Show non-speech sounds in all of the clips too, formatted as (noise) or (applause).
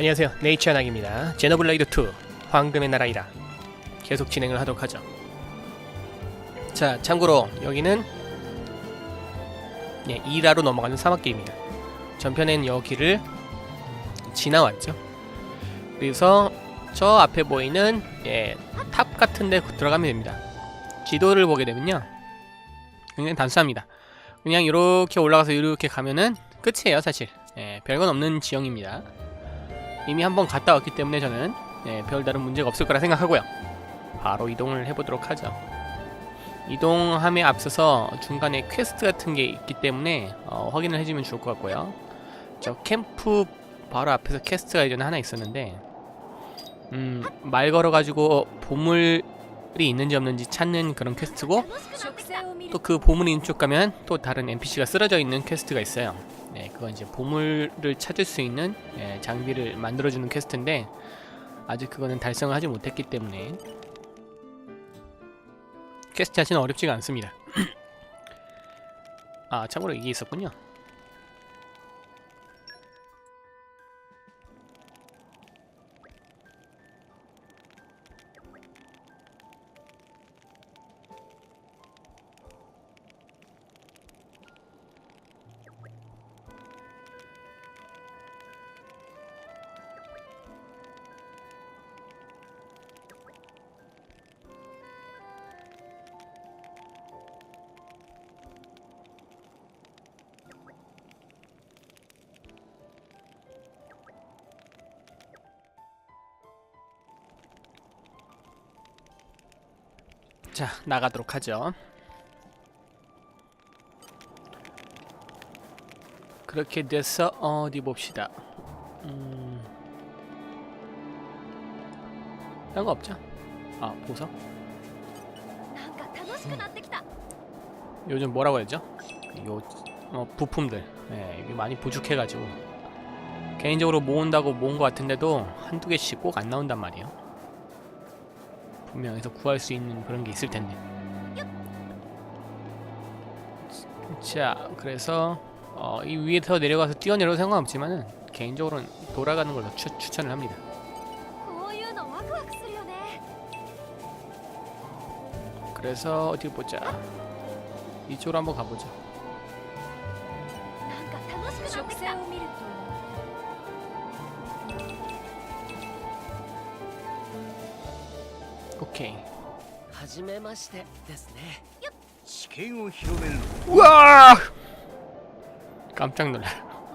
안녕하세요. 네이처 낙입니다. 제너블레이드 2 황금의 나라이라 계속 진행을 하도록 하죠. 자 참고로 여기는 예, 이라로 넘어가는 사막길입니다. 전편엔 여기를 지나왔죠. 그래서 저 앞에 보이는 예, 탑 같은 데 들어가면 됩니다. 지도를 보게 되면요. 굉장히 단순합니다. 그냥 이렇게 올라가서 이렇게 가면은 끝이에요 사실. 예, 별건 없는 지형입니다 이미 한번 갔다 왔기 때문에 저는 예, 별다른 문제가 없을 거라 생각하고요. 바로 이동을 해보도록 하죠. 이동함에 앞서서 중간에 퀘스트 같은 게 있기 때문에 어, 확인을 해주면 좋을 것 같고요. 저 캠프 바로 앞에서 퀘스트가 예전에 하나 있었는데 음, 말 걸어가지고 보물 이 있는지 없는지 찾는 그런 퀘스트고 또 그 보물이 있는 쪽 가면 또 다른 NPC가 쓰러져 있는 퀘스트가 있어요. 네, 그건 이제 보물을 찾을 수 있는 예, 장비를 만들어주는 퀘스트인데 아직 그거는 달성을 하지 못했기 때문에 퀘스트 자체는 어렵지가 않습니다. (clears throat) 아 참고로 이게 있었군요. 자 나가도록 하죠 그렇게 돼서 어디 봅시다 음... 딴거 없죠? 아 보석? 음. 요즘 뭐라고 해야죠? 요 어, 부품들 네, 이게 많이 부족해가지고 개인적으로 모은다고 모은 것 같은데도 한두 개씩 꼭 안 나온단 말이에요 분명해서 구할 수 있는 그런 게 있을 텐데. 자, 그래서 어, 이 위에서 내려가서 뛰어내려도 상관없지만은 개인적으로는 돌아가는 걸 추, 추천을 합니다. 그래서 어디 보자. 이쪽으로 한번 가보자. 오케이. はじめましてですね知見を広めるの 우와! 깜짝 놀라.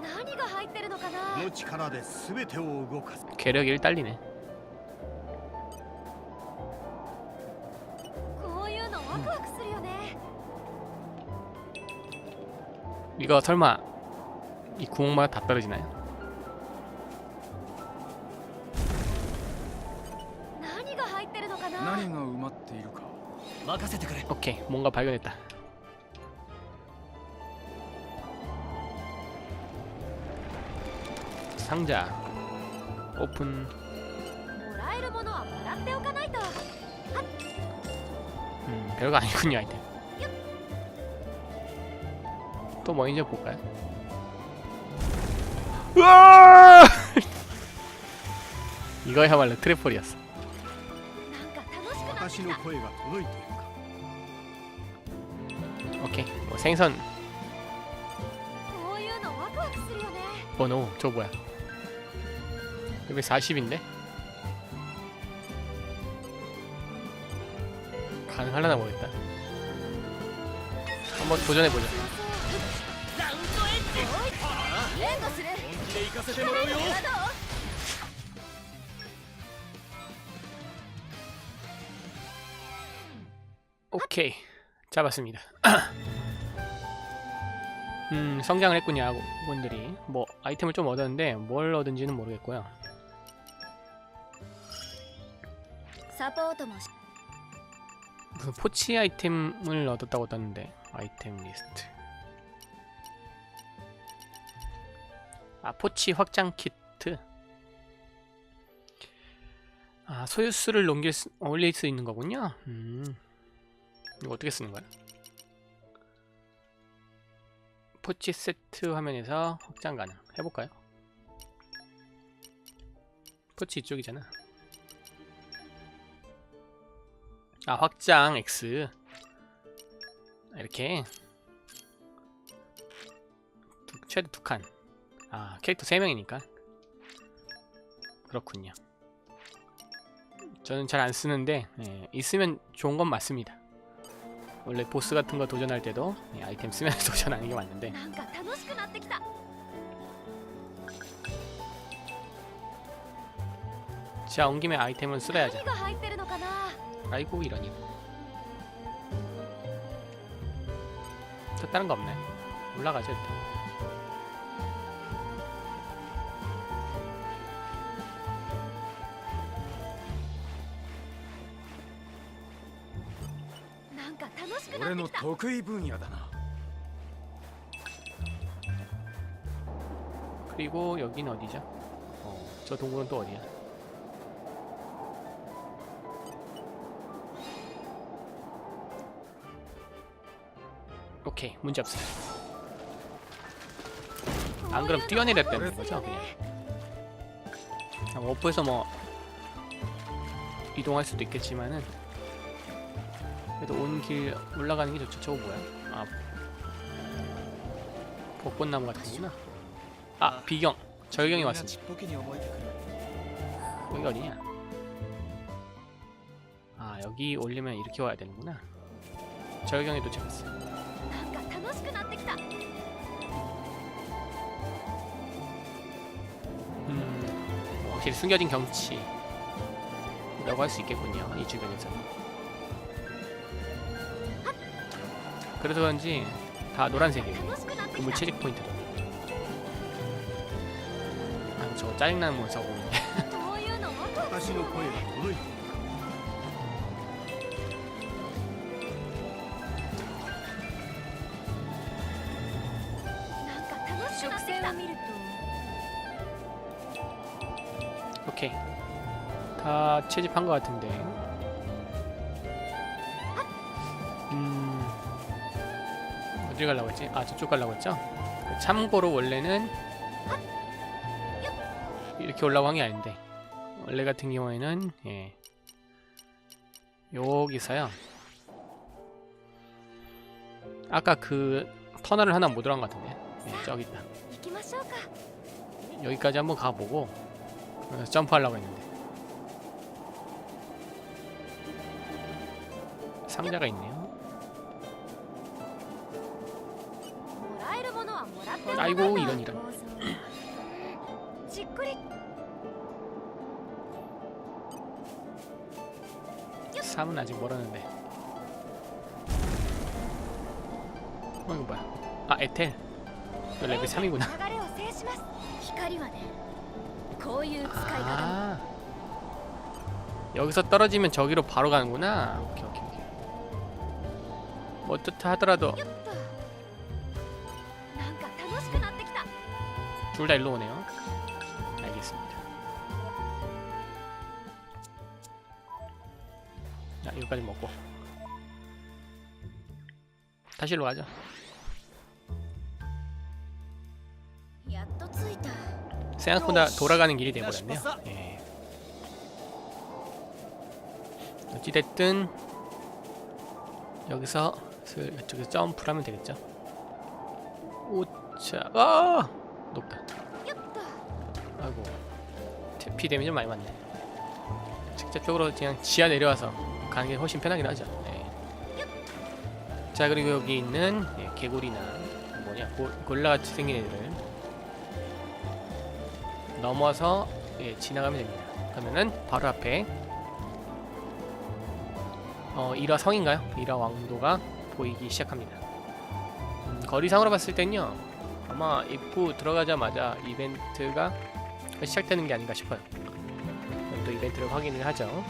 何が入ってるのかなこの力で全てを動かす 괴력이 1 딸리네. こういうのワクワクするよね 이거 설마 이 구멍마다 다 떨어지나요? 오케이 뭔가 발견했다. 상자 오픈. 음, 별거 아니군요 아이템 또 뭐 이제 볼까요? 으아! (laughs) 이거야말로 트래폴이었어. 私きたの声が届いているか 오케이 뭐 생선 こういうのワクワクするよね 번호 저 뭐야 레벨 40인데? 가능하려나 모르겠다 한번 도전해보자 援護する本気で行かせてもらうよこれ 오케이. 잡았습니다. (clears throat) 음 성장을 했군요 아군들이. 뭐 아이템을 좀 얻었는데 뭘 얻은지는 모르겠고요. 그 포치 아이템을 얻었다고 떴는데 아이템 리스트. 아 포치 확장 키트? 아 소유수를 넘길 수, 올릴 수 있는 거군요. 음. 이거 어떻게 쓰는 거야 포치 세트 화면에서 확장 가능 해볼까요 포츠 이쪽이잖아. 아 확장 X 이렇게 두, 최대 두 칸. 아 캐릭터 3명이니까 그렇군요. 저는 잘 안 쓰는데 예, 있으면 좋은 건 맞습니다. 원래 보스 같은 거 도전할 때도 아이템 쓰면서 (laughs) 도전하는 게 맞는데. 자 온 김에 아이템은 쓰러야지. 아이고 이러니. 또 다른 거 없네. 올라가죠 일단. 得意分野だな 그리고 여긴 어디죠? 어, 저 동굴은 또 어디야? 오케이 문제 없어요. 안 그럼 뛰어내렸다는 거죠 그냥. 아, 워프에서 뭐 이동할 수도 있겠지만은 그래도 온 길 올라가는 게 좋죠. 저거 뭐야? 아 벚꽃나무 같은구나. 아 비경 절경이 왔습니다. 여기 어디냐? 아 여기 올리면 이렇게 와야 되는구나. 절경에 도착했어요. 음, 확실히 숨겨진 경치라고 할 수 있겠군요. 이 주변에서는. 그래서 그런지 다 노란색이에요. 그물 채집 포인트가. 아, 저 짜증나는 몬스터 보고 있네. 오케이. 다 채집한 것 같은데 어디 가려고 했지? 아 저쪽 가려고 했죠? 그 참고로 원래는 이렇게 올라간 게 아닌데 원래 같은 경우에는 예. 여기서요. 아까 그 터널을 하나 못 들어간 것 같은데. 예, 저기 있다. 여기까지 한번 가보고 어, 점프하려고 했는데. 상자가 있네요. 아이고 이런 이런. 삼은 아직 멀었는데. 어 이거 뭐야? 아 에텔. 이거 레벨 3이구나. 아. 여기서 떨어지면 저기로 바로 가는구나. 오케이 오케이 오케이. 뭐 어떻다 하더라도 둘 다 일로 오네요. 알겠습니다. 자, 여기까지 먹고. 다시 일로 가자. 생각보다 돌아가는 길이 되버렸네요. 예. 네. 어찌됐든 여기서 슬 이쪽에서 점프를 하면 되겠죠. 오차. 아! 높다. 아이고 피 데미지 많이 맞네. 직접적으로 그냥 지하 내려와서 가는 게 훨씬 편하긴 하죠. 예. 자 그리고 여기 있는 예, 개구리나 뭐냐 고, 골라같이 생긴 애들. 넘어서 예, 지나가면 됩니다. 그러면은 바로 앞에 어, 일화 성인가요? 일화 왕도가 보이기 시작합니다. 음, 거리상으로 봤을 땐요 아마 입구 들어가자마자 이벤트가 시작되는 게 아닌가 싶어요. 또 이벤트를 확인을 하죠.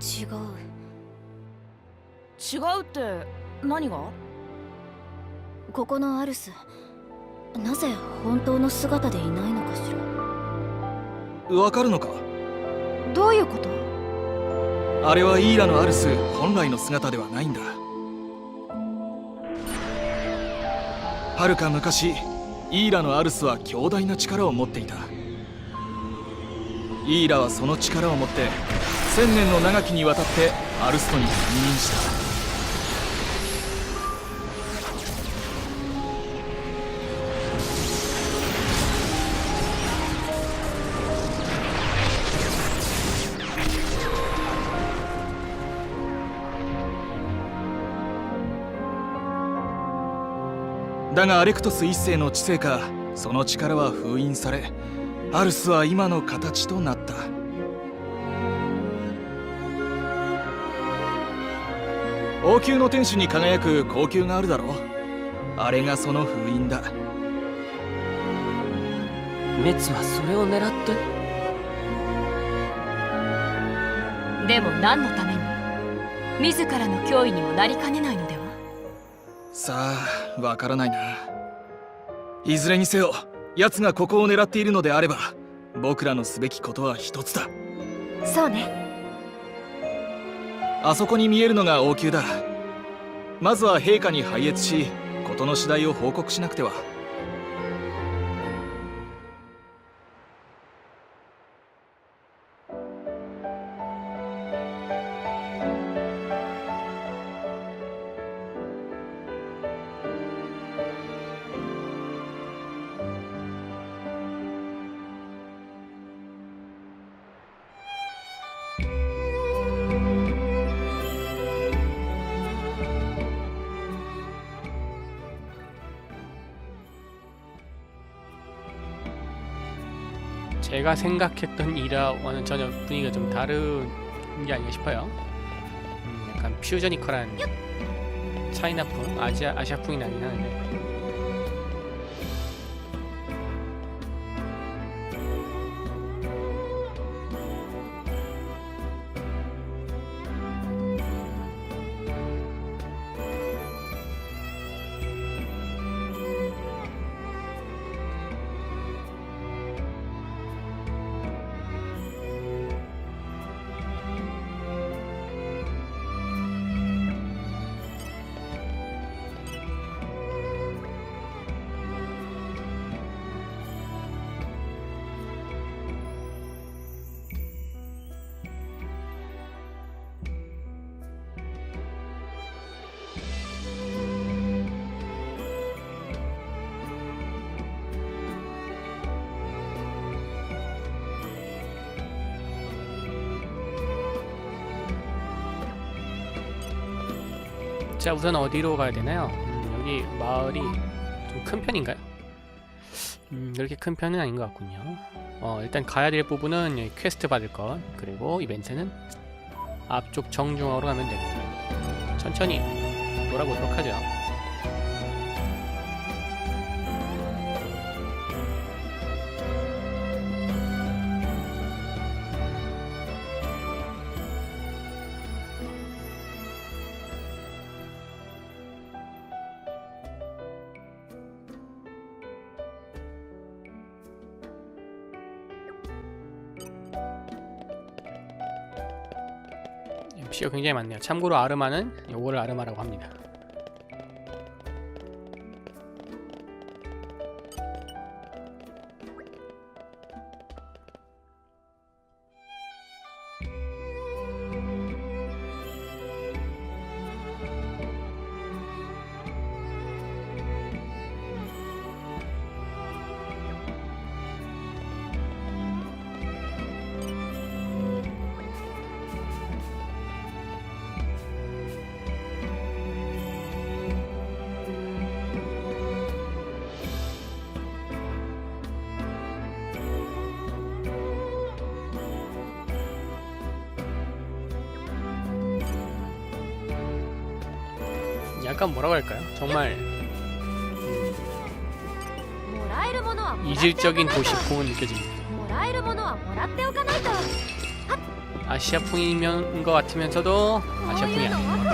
違う。違うって何が？ここのアルスなぜ本当の姿でいないのかしら？わかるのか？どういうこと？あれはイーラのアルス本来の姿ではないんだ。はるか昔イーラのアルスは強大な力を持っていた。イーラはその力を持って千年の長きにわたってアルストに君臨した。だがアレクトス一世の知性かその力は封印されアルスは今の形となった。王宮の天守に輝く高級があるだろう。あれがその封印だ。メツはそれを狙って？でも何のために？自らの脅威にもなりかねないのでは？さあわからないな。いずれにせよ奴がここを狙っているのであれば僕らのすべきことは一つだ。そうねあそこに見えるのが王宮だ。まずは陛下に拝謁し事の次第を報告しなくては。 제 제가 생각했던 이라와는 전혀 분위기가 좀 다른 게 아닌가 싶어요. 음, 약간 퓨저니컬한 차이나풍, 아시아 아시아풍이 나긴 하는데. 자 우선 어디로 가야 되나요? 음, 여기 마을이 좀 큰 편인가요? 음, 그렇게 큰 편은 아닌 것 같군요. 어, 일단 가야 될 부분은 여기 퀘스트 받을 것 그리고 이벤트는 앞쪽 정중앙으로 가면 됩니다. 천천히 돌아보도록 하죠. 피가 굉장히 많네요. 참고로 아르마는 요거를 아르마라고 합니다. 약간 뭐라고 할까요? 정말 이질적인 도시풍은 느껴집니다. 아시아풍이면 것 같으면서도 아시아풍이 아닙니다.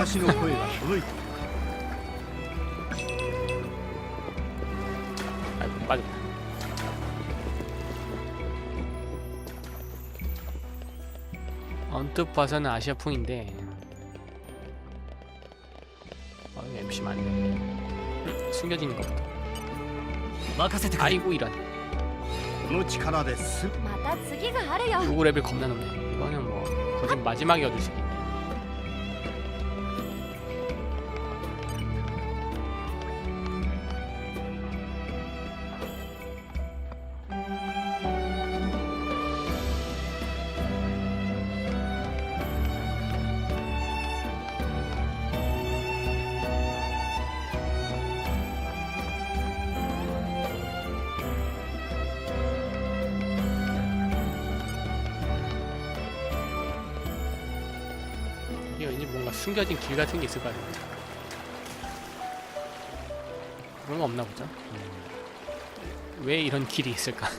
아이고, 빠졌다. 언뜻 봐서는 아시아풍인데 아 이거 MC 맞네 음, 숨겨진 것 같아 任せてくれ 아이고 이런 この力ですまた次があるよ 요구 레벨 겁나 높네 이거는 뭐 굳이 마지막에 얻을 수 있겠네 왠지 뭔가 숨겨진 길 같은 게 있을 것 같은데. 그런 거 없나 보죠? 음. 왜 이런 길이 있을까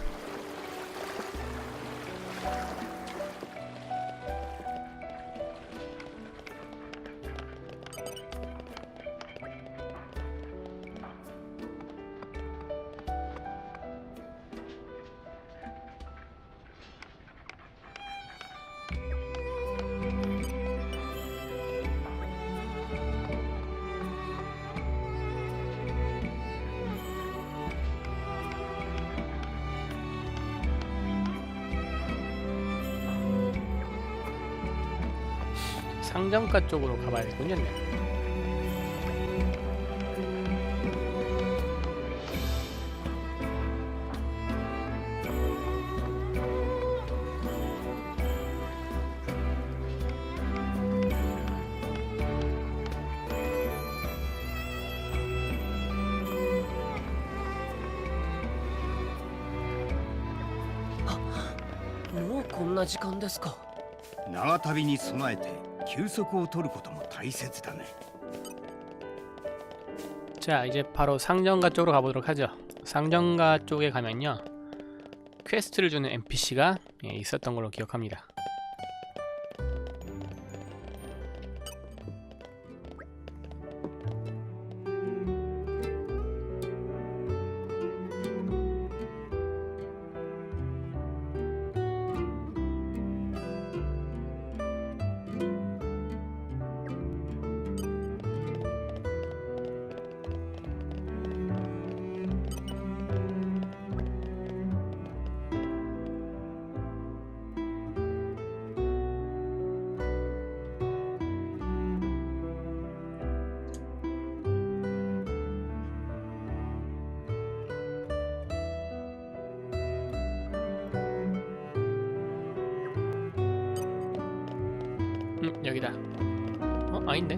상점가 쪽으로 가봐야겠군요 네. 아, もうこんな時間ですか長旅に備えて 休息を取ることも大切だね 자 이제 바로 상점가 쪽으로 가보도록 하죠 상점가 쪽에 가면요 퀘스트를 주는 NPC가 예, 있었던 걸로 기억합니다 음 여기다. 어 아닌데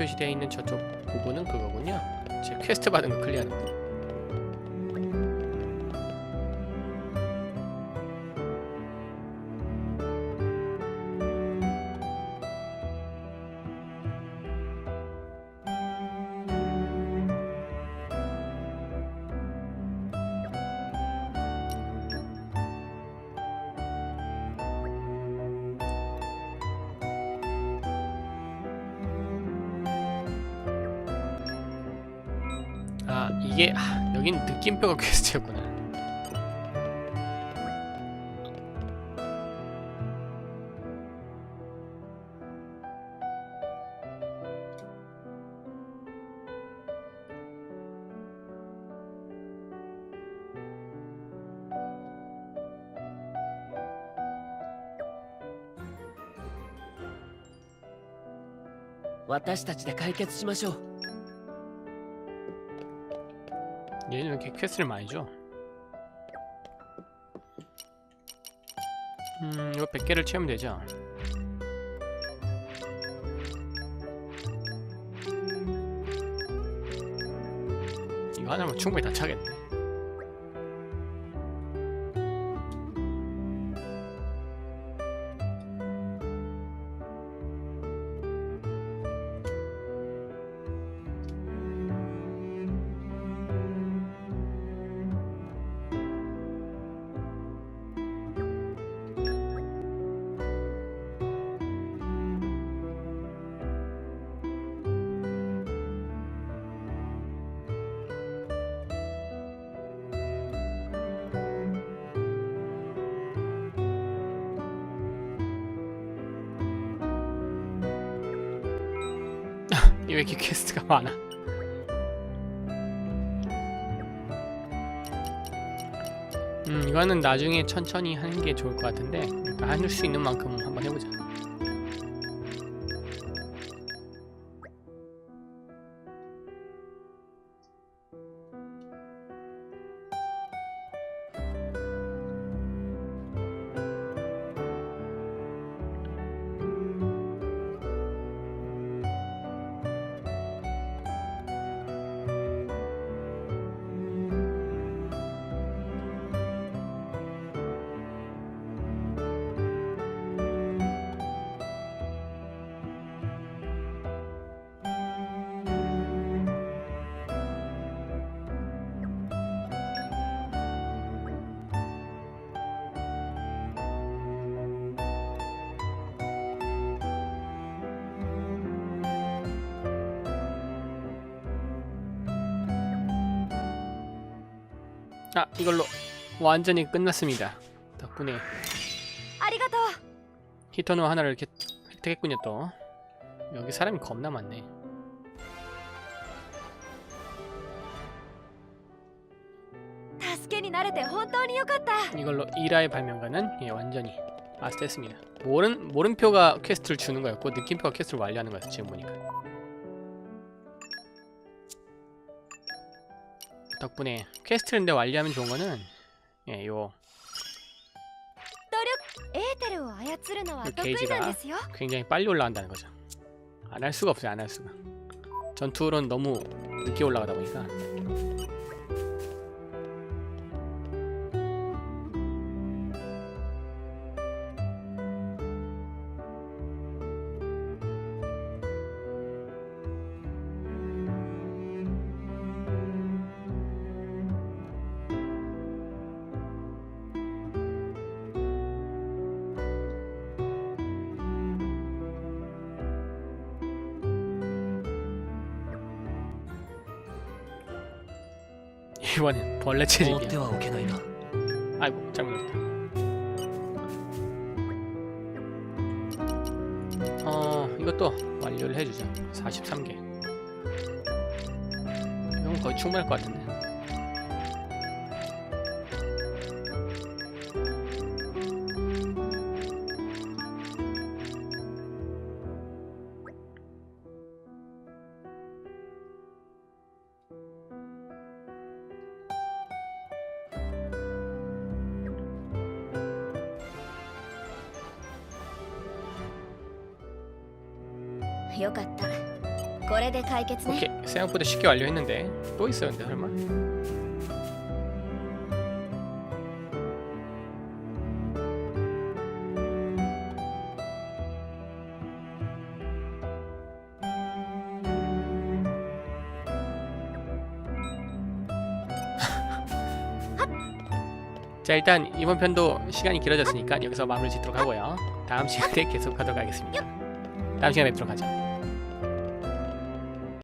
표시되어 있는 저쪽 부분은 그거군요. 제 퀘스트 받은 거 클리어하는 거. 이게 아, 여긴 느낌표가 퀘스트였구나.「私たちで解決しましょう 얘는 왜 이렇게 퀘스트를 많이 줘? 음, 이거 100개를 채우면 되죠. 이거 하나면 충분히 다 차겠네. 왜 이렇게 퀘스트가 많아? 음 이거는 나중에 천천히 하는 게 좋을 것 같은데 일단 할수 있는 만큼 한번 해보자. 자 이걸로 완전히 끝났습니다. 덕분에. 히터노 하나를 이렇게 획득했군요 또. 여기 사람이 겁나 많네. 이걸로 이라의 발명가는 예, 완전히 마스터했습니다. 모른, 모른표가 퀘스트를 주는 거였고 느낌표가 퀘스트를 완료하는 거였어 지금 보니까. 덕분에 퀘스트를 근데 완료하면 좋은 거는 예, 요 요 게이지가 굉장히 빨리 올라간다는 거죠. 안 할 수가 없어요, 안 할 수가. 전투론 너무 늦게 올라가다 보니까. 이번엔 벌레 放っ 채집이야. てはおけないな 아이고 잘못했다. 어 이것도 완료를 해주자. 43개. 이건 거의 충분할 것 같은데. よかったこれで解決ね 오케이 생각보다 쉽게 완료했는데 또 있어요 근데 설마? (laughs) 자 일단 이번 편도 시간이 길어졌으니까 여기서 마무리 짓도록 하고요 다음 시간에 (laughs) 계속하도록 하겠습니다 다음 시간에 뵙도록 하죠